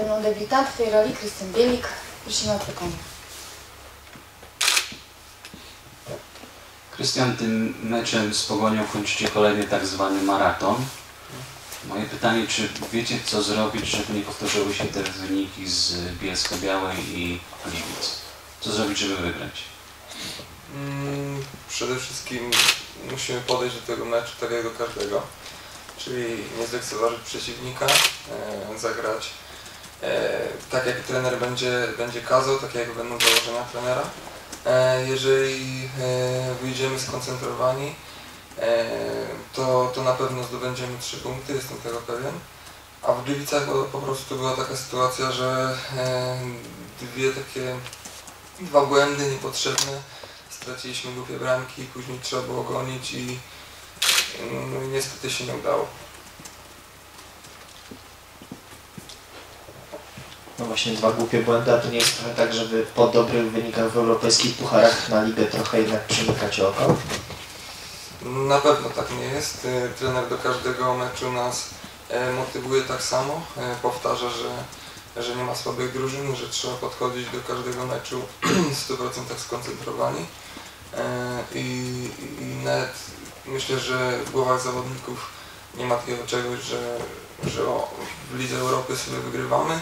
Ze mną debiutant w tej roli Krystian Bielik. Prosimy o pytanie. Krystian, tym meczem z Pogonią kończycie kolejny tak zwany maraton. Moje pytanie, czy wiecie co zrobić, żeby nie powtórzyły się te wyniki z Bielska Białej i Gliwic? Co zrobić, żeby wygrać? Mm, Przede wszystkim musimy podejść do tego meczu tak jak do każdego, czyli nie zlekceważyć przeciwnika, e, zagrać tak jak trener będzie, będzie kazał, tak jak będą założenia trenera. E, jeżeli e, wyjdziemy skoncentrowani, e, to, to na pewno zdobędziemy trzy punkty, jestem tego pewien. A w Gliwicach po, prostu była taka sytuacja, że e, dwie takie, dwa błędy niepotrzebne straciliśmy głupie bramki, później trzeba było gonić i no, i niestety się nie udało. No właśnie dwa głupie błędy, a to nie jest trochę tak, żeby po dobrych wynikach w europejskich pucharach na ligę trochę jednak przymykać oko? Na pewno tak nie jest. Y, Trener do każdego meczu nas e, motywuje tak samo. E, Powtarza, że, że nie ma słabych drużyn, że trzeba podchodzić do każdego meczu w 100% skoncentrowani. E, I, i nawet myślę, że w głowach zawodników nie ma takiego czegoś, że, że o, w Lidze Europy sobie wygrywamy, e,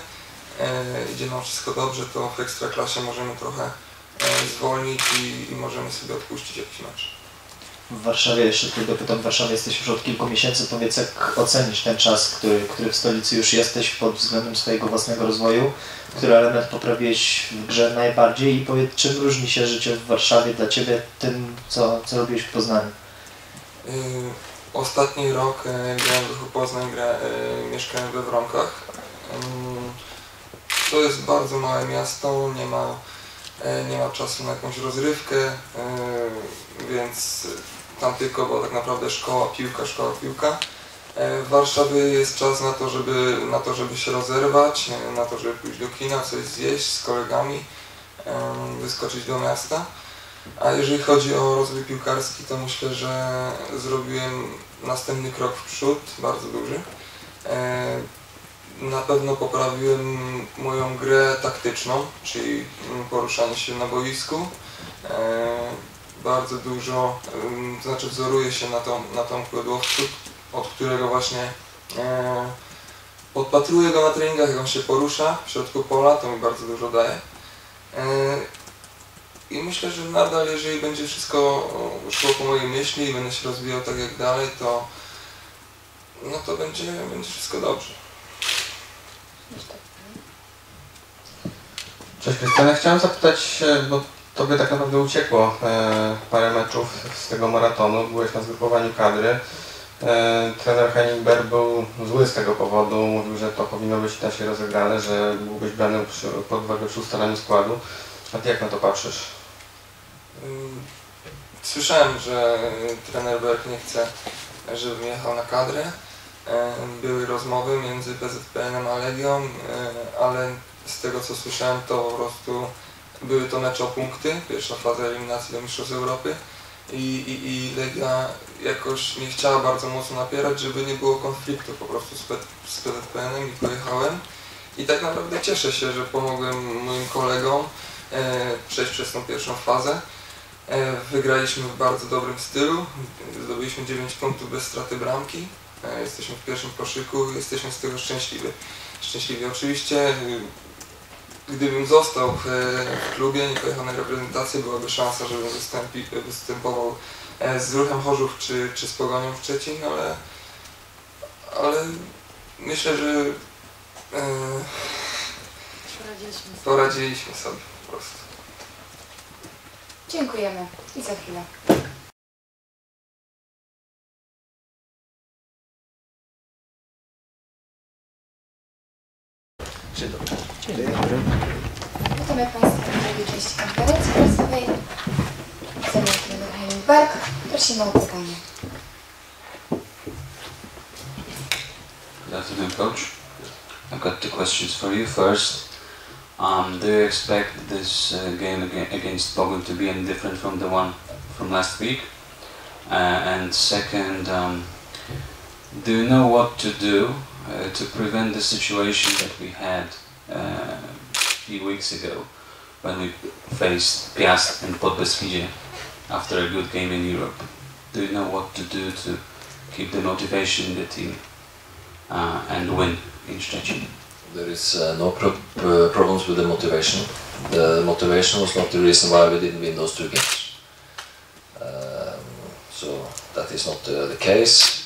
idzie nam wszystko dobrze, to w Ekstraklasie możemy trochę e, zwolnić i, i możemy sobie odpuścić jakiś mecz. W Warszawie, jeszcze tylko dopytam, w Warszawie jesteś już od kilku miesięcy. Powiedz, jak ocenisz ten czas, który, który w stolicy już jesteś pod względem swojego własnego rozwoju? Który element poprawiłeś w grze najbardziej? I powiedz, czym różni się życie w Warszawie dla Ciebie tym, co, co robiłeś w Poznaniu? Y, Ostatni rok e, grałem w Poznań, gra, e, mieszkałem we Wronkach. To jest bardzo małe miasto, nie ma, e, nie ma czasu na jakąś rozrywkę, e, więc tam tylko była tak naprawdę szkoła, piłka, szkoła, piłka. E, W Warszawie jest czas na to, żeby, na to, żeby się rozerwać, na to, żeby pójść do kina, coś zjeść z kolegami, wyskoczyć do miasta. A jeżeli chodzi o rozwój piłkarski, to myślę, że zrobiłem następny krok w przód, bardzo duży. Na pewno poprawiłem moją grę taktyczną, czyli poruszanie się na boisku. E, Bardzo dużo, to znaczy wzoruję się na, tą, na Tomku Edłowcu, od którego właśnie e, podpatruję go na treningach, jak on się porusza w środku pola, to mi bardzo dużo daje. E, i myślę, że nadal, jeżeli będzie wszystko szło po mojej myśli i będę się rozwijał tak jak dalej, to no to będzie, będzie wszystko dobrze. Cześć Krystian, chciałem zapytać, e, bo Tobie tak naprawdę uciekło e, parę meczów z tego maratonu, byłeś na zgrupowaniu kadry. E, trener Henningberg był zły z tego powodu, mówił, że to powinno być inaczej rozegrane, że byłbyś brany pod uwagę przy ustalaniu składu. A Ty jak na to patrzysz? Ym, Słyszałem, że trener Berg nie chce, żebym jechał na kadrę. Ym, Były rozmowy między PZPN a Legią, y, ale z tego co słyszałem to po prostu były to mecze o punkty, pierwsza faza eliminacji do Mistrzostw Europy i, i, i Legia jakoś nie chciała bardzo mocno napierać, żeby nie było konfliktu po prostu z, z PZPN-em i pojechałem. I tak naprawdę cieszę się, że pomogłem moim kolegom e, przejść przez tą pierwszą fazę. E, Wygraliśmy w bardzo dobrym stylu, zdobyliśmy 9 punktów bez straty bramki. E, Jesteśmy w pierwszym koszyku, jesteśmy z tego szczęśliwi. Szczęśliwi. Oczywiście, gdybym został w, w klubie, nie pojechał na reprezentację, byłaby szansa, żebym wystąpi, występował e, z Ruchem Chorzów czy, czy z Pogonią w Szczecin, ale, ale myślę, że e, Poradziliśmy sobie. poradziliśmy sobie po prostu. Dziękujemy i za chwilę. Witamy Państwa części konferencji prasowej. Prosimy o pytanie. Good afternoon, coach. I've got two questions for you. First, um, do you expect this uh, game against Bogun to be any different from the one from last week? Uh, and second, um, do you know what to do uh, to prevent the situation that we had uh, few weeks ago when we faced Piast and Podbeskidzie after a good game in Europe. Do you know what to do to keep the motivation in the team uh, and win in Szczecin? There is uh, no pro- uh, problems with the motivation. The motivation was not the reason why we didn't win those two games. Um, so that is not uh, the case.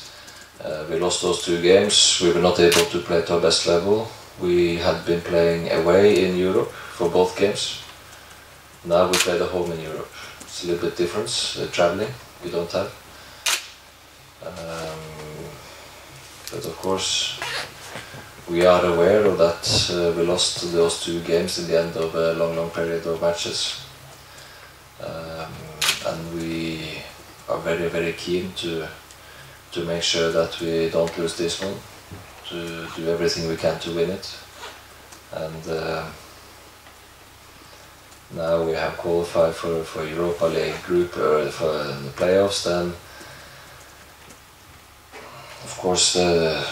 Uh, we lost those two games. We were not able to play to our best level. We had been playing away in Europe for both games. Now we play the home in Europe. It's a little bit different. Uh, traveling we don't have. Um, but of course, we are aware of that uh, we lost those two games in the end of a long, long period of matches. Um, and we are very, very keen to to make sure that we don't lose this one, to do everything we can to win it. And uh, now we have qualified for, for Europa League group or for the playoffs, then of course uh,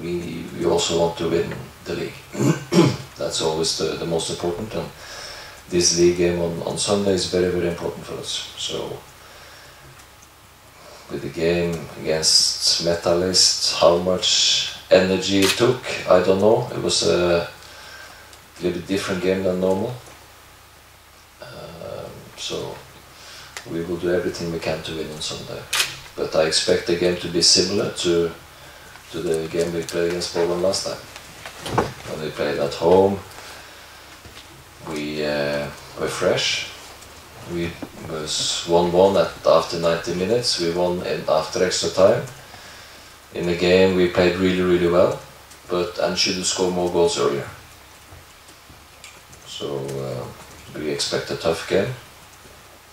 we, we also want to win the league. That's always the, the most important and this league game on, on Sunday is very very important for us. So with the game against Metalist, how much energy it took, I don't know. It was a little bit different game than normal. Um, so we will do everything we can to win on Sunday. But I expect the game to be similar to to the game we played against Poland last time. When we played at home, we uh, were fresh. We was 1-1 at after 90 minutes. We won in after extra time. In the game, we played really, really well, but and should have scored more goals earlier. So uh, we expect a tough game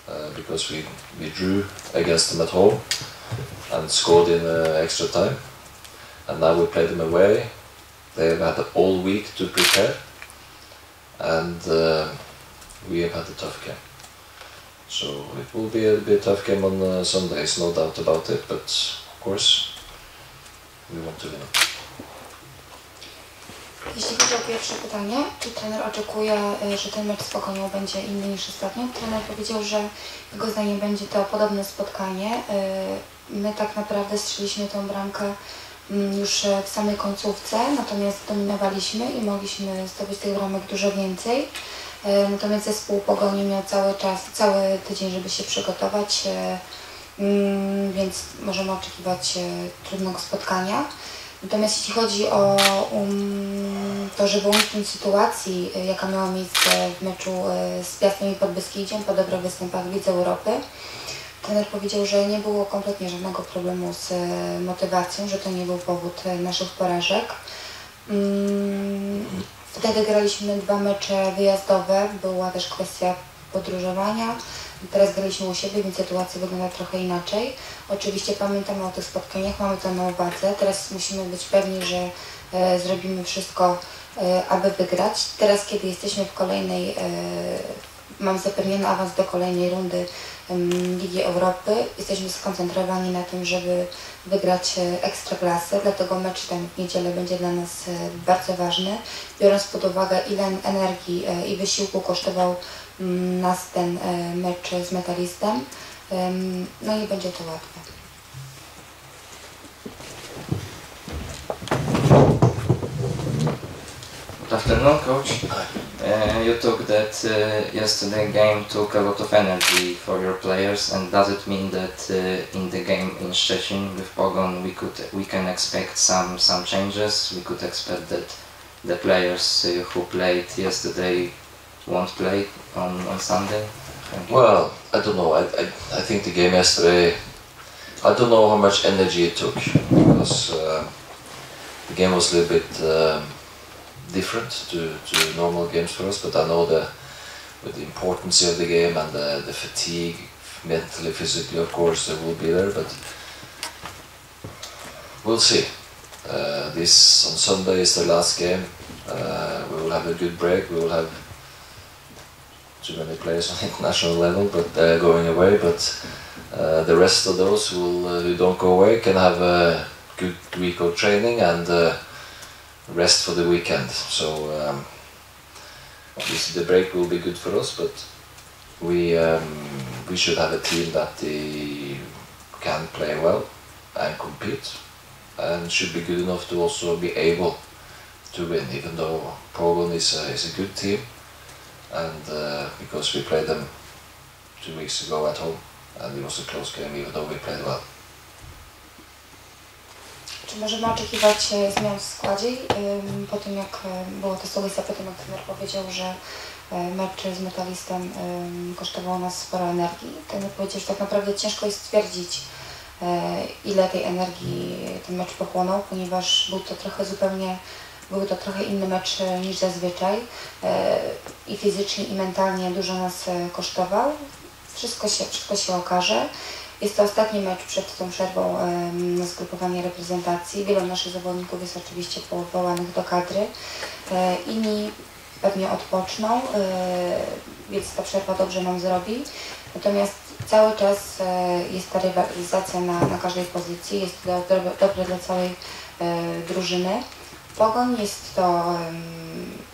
uh, because we we drew against them at home and scored in uh, extra time and now we play them away. They have had all week to prepare, and uh, we have had a tough game. So it will be a, a tough game on uh, Sundays, no doubt about it. But of course, we want to win. Jeśli chodzi o pierwsze pytanie, czy trener oczekuje, y, że ten mecz z Pokonią będzie inny niż ostatnio? Trener powiedział, że jego zdaniem będzie to podobne spotkanie. Y, My tak naprawdę strzeliliśmy tę bramkę mm, już e, w samej końcówce, natomiast dominowaliśmy i mogliśmy zdobyć tych bramek dużo więcej. E, Natomiast zespół Pogoni miał cały czas, cały tydzień, żeby się przygotować, e, mm, więc możemy oczekiwać e, trudnego spotkania. Natomiast jeśli chodzi o um, to, żeby uniknąć sytuacji, jaka miała miejsce w meczu z Piastem i Podbeskidziem po dobrych występach Lidze Europy, trener powiedział, że nie było kompletnie żadnego problemu z motywacją, że to nie był powód naszych porażek. Mm, Wtedy graliśmy dwa mecze wyjazdowe, była też kwestia podróżowania. Teraz graliśmy u siebie, więc sytuacja wygląda trochę inaczej. Oczywiście pamiętamy o tych spotkaniach, mamy to na uwadze. Teraz musimy być pewni, że e, zrobimy wszystko, e, aby wygrać. Teraz, kiedy jesteśmy w kolejnej, e, mam zapewniony awans do kolejnej rundy Ligi Europy, jesteśmy skoncentrowani na tym, żeby wygrać e, ekstraklasę, dlatego mecz ten w niedzielę będzie dla nas e, bardzo ważny, biorąc pod uwagę ile energii e, i wysiłku kosztował nas ten mecz z metalistem. Em, No i będzie to łatwe. Afternoon, coach. Uh, you took that uh, yesterday game took a lot of energy for your players, and does it mean that uh, in the game in Szczecin with Pogon we could we can expect some some changes? We could expect that the players uh, who played yesterday won't play on, on Sunday. Well, I don't know. I, I, I think the game yesterday, I don't know how much energy it took because uh, the game was a little bit um, different to, to normal games for us. But I know the with the importance of the game and the, the fatigue, mentally, physically, of course, there will be there. But we'll see. Uh, this on Sunday is the last game. Uh, we will have a good break. We will have too many players on international level, but they're going away. But uh, the rest of those who, will, uh, who don't go away can have a good week of training and uh, rest for the weekend. So um, obviously the break will be good for us, but we um, we should have a team that can play well and compete, and should be good enough to also be able to win. Even though Pogon is a, is a good team, and uh, because we played them two weeks ago at home, and it was a close game, even though we played well. Czy możemy oczekiwać e, zmian w składzie po tym, jak e, było to Sołysa, po tym jak trener powiedział, że e, mecz z metalistem kosztował nas sporo energii. Trener powiedział, że tak naprawdę ciężko jest stwierdzić, ile tej energii ten mecz pochłonął, ponieważ był to trochę zupełnie, był to trochę inny mecz niż zazwyczaj i fizycznie i mentalnie dużo nas kosztował. Wszystko się, wszystko się okaże. Jest to ostatni mecz przed tą przerwą na zgrupowanie reprezentacji. Wielu naszych zawodników jest oczywiście powołanych do kadry. E, inni pewnie odpoczną, e, więc ta przerwa dobrze nam zrobi. Natomiast cały czas e, jest ta rywalizacja na, na każdej pozycji. Jest to dobre, dobre dla całej drużyny. Pogoń jest to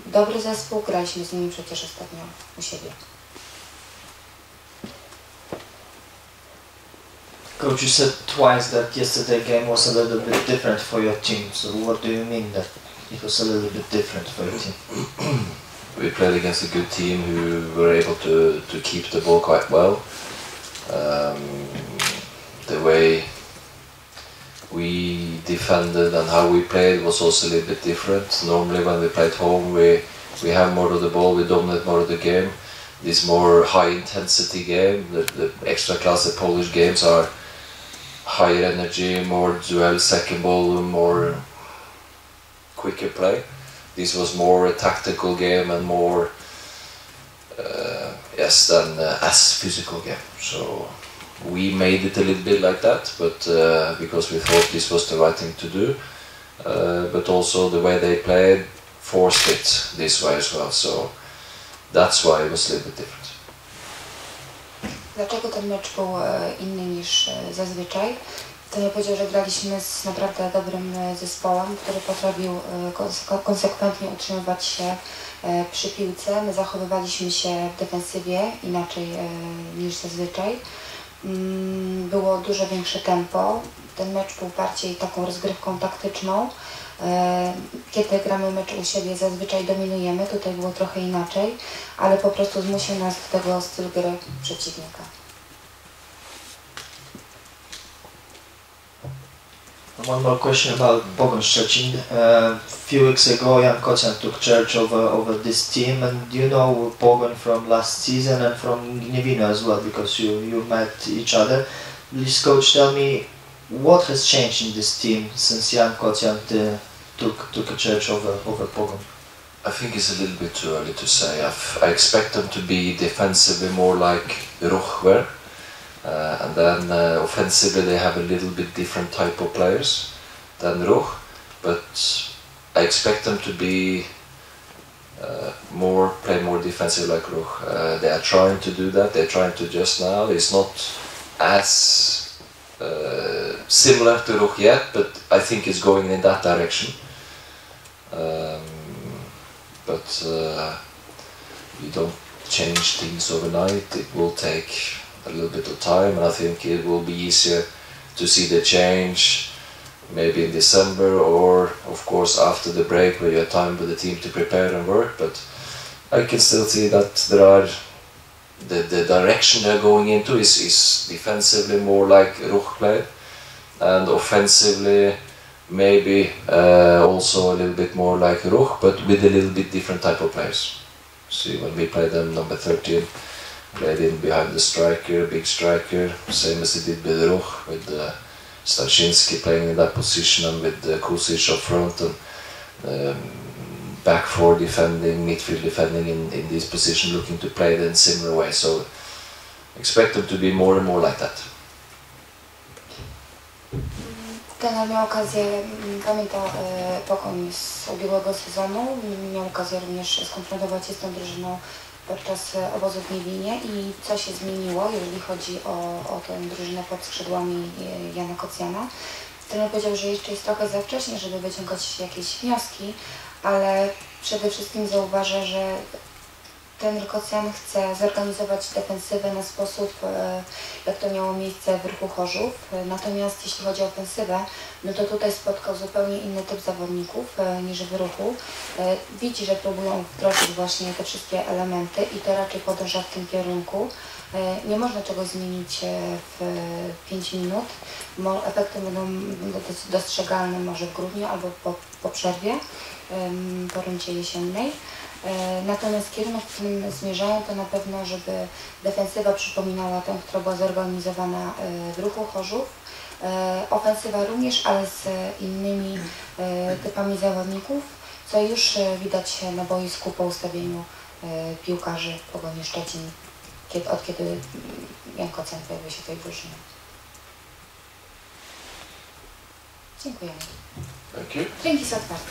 dobry zespół. Graliśmy z nimi przecież ostatnio u siebie. Coach, you said twice that yesterday game was a little bit different for your team. So what do you mean that it was a little bit different for your team? we played against a good team who were able to, to keep the ball quite well. Um, the way we defended and how we played was also a little bit different. Normally, when we played home, we we have more of the ball, we dominate more of the game. This more high intensity game, the, the extra class, the Polish games are higher energy, more duel, second ball, more quicker play. This was more a tactical game and more uh, yes than uh, as physical game. So we made it a little bit like that, but uh, because we thought this was the right thing to do, uh, but also the way they played forced it this way as well. So that's why it was a little bit different. Dlaczego ten mecz był e, inny niż e, zazwyczaj? To ja powiedział, że graliśmy z naprawdę dobrym e, zespołem, który potrafił konse- konsekwentnie utrzymywać się przy piłce. My zachowywaliśmy się w defensywie inaczej niż zazwyczaj. Mm, Było dużo większe tempo. Ten mecz był bardziej taką rozgrywką taktyczną. E, Kiedy gramy mecz u siebie, zazwyczaj dominujemy. Tutaj było trochę inaczej, ale po prostu zmusił nas do tego styl gry przeciwnika. One more question about Pogoń Szczecin. Uh, a few weeks ago, Jan Kocian took charge over, over this team, and you know Pogoń from last season and from Gniewino as well, because you, you met each other. Please, coach, tell me what has changed in this team since Jan Kocian uh, took took a charge over over Pogoń. I think it's a little bit too early to say. I've, I expect them to be defensively more like Ruch were. Uh, and then uh, offensively they have a little bit different type of players than Ruch. But I expect them to be uh, more play more defensive like Ruch. Uh, they are trying to do that. They're trying to just now. It's not as uh, similar to Ruch yet, but I think it's going in that direction. Um, uh, you don't change things overnight. It will take a little bit of time, and I think it will be easier to see the change maybe in December or, of course, after the break where you have time for the team to prepare and work. But I can still see that there are the, the direction they're going into is, is defensively more like Ruch played, and offensively maybe uh, also a little bit more like Ruch, but with a little bit different type of players. See, when we played them, number 13 played in behind the striker, big striker, same as he did with Ruch, with uh, playing in that position and with uh, Kusic up front and um, back four defending, midfield defending in, in this position, looking to play it in similar way. So expect them to be more and more like that. Trener miał okazję, pamięta e, Pokoń z ubiegłego sezonu, miał okazję również skonfrontować się z tą drużyną podczas e, obozu w Niewinie i co się zmieniło, jeżeli chodzi o, o tę drużynę pod skrzydłami e, Jana Kocjana. Trener powiedział, że jeszcze jest trochę za wcześnie, żeby wyciągać jakieś wnioski, ale przede wszystkim zauważa, że ten Kocjan chce zorganizować defensywę na sposób, e, jak to miało miejsce w ruchu Chorzów. E, Natomiast jeśli chodzi o ofensywę, no to tutaj spotkał zupełnie inny typ zawodników e, niż w ruchu. Widzi, że próbują wdrożyć właśnie te wszystkie elementy i to raczej podąża w tym kierunku. Nie można czegoś zmienić w 5 minut. Efekty będą będą dos- dostrzegalne może w grudniu albo po, po przerwie, po rundzie jesiennej. E, Natomiast kierunek, w którym zmierzają, to na pewno, żeby defensywa przypominała tę, która była zorganizowana e, w ruchu Chorzów. E, Ofensywa również, ale z innymi typami zawodników, co już widać na boisku po ustawieniu piłkarzy Pogoni Szczecin, kiedy, od kiedy Jan Kocjan pojawił się w tej drużynie. Dziękujemy. You. Dzięki za otwarcie.